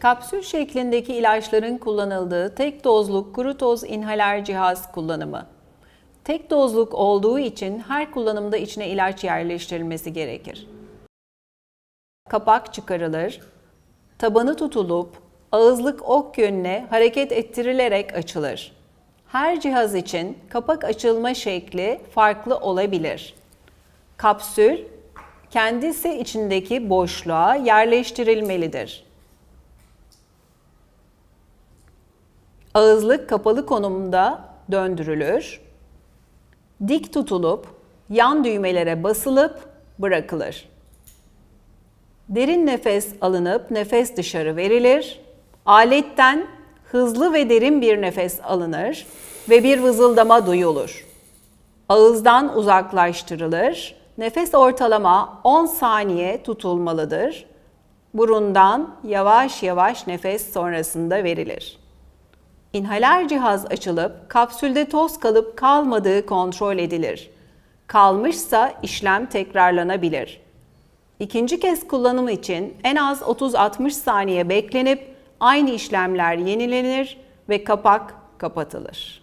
Kapsül şeklindeki ilaçların kullanıldığı tek dozluk kuru toz inhaler cihaz kullanımı. Tek dozluk olduğu için her kullanımda içine ilaç yerleştirilmesi gerekir. Kapak çıkarılır, tabanı tutulup ağızlık ok yönüne hareket ettirilerek açılır. Her cihaz için kapak açılma şekli farklı olabilir. Kapsül kendisi içindeki boşluğa yerleştirilmelidir. Ağızlık kapalı konumda döndürülür. Dik tutulup yan düğmelere basılıp bırakılır. Derin nefes alınıp nefes dışarı verilir. Aletten hızlı ve derin bir nefes alınır ve bir vızıldama duyulur. Ağızdan uzaklaştırılır. Nefes ortalama 10 saniye tutulmalıdır. Burundan yavaş yavaş nefes sonrasında verilir. İnhaler cihaz açılıp kapsülde toz kalıp kalmadığı kontrol edilir. Kalmışsa işlem tekrarlanabilir. İkinci kez kullanım için en az 30-60 saniye beklenip aynı işlemler yenilenir ve kapak kapatılır.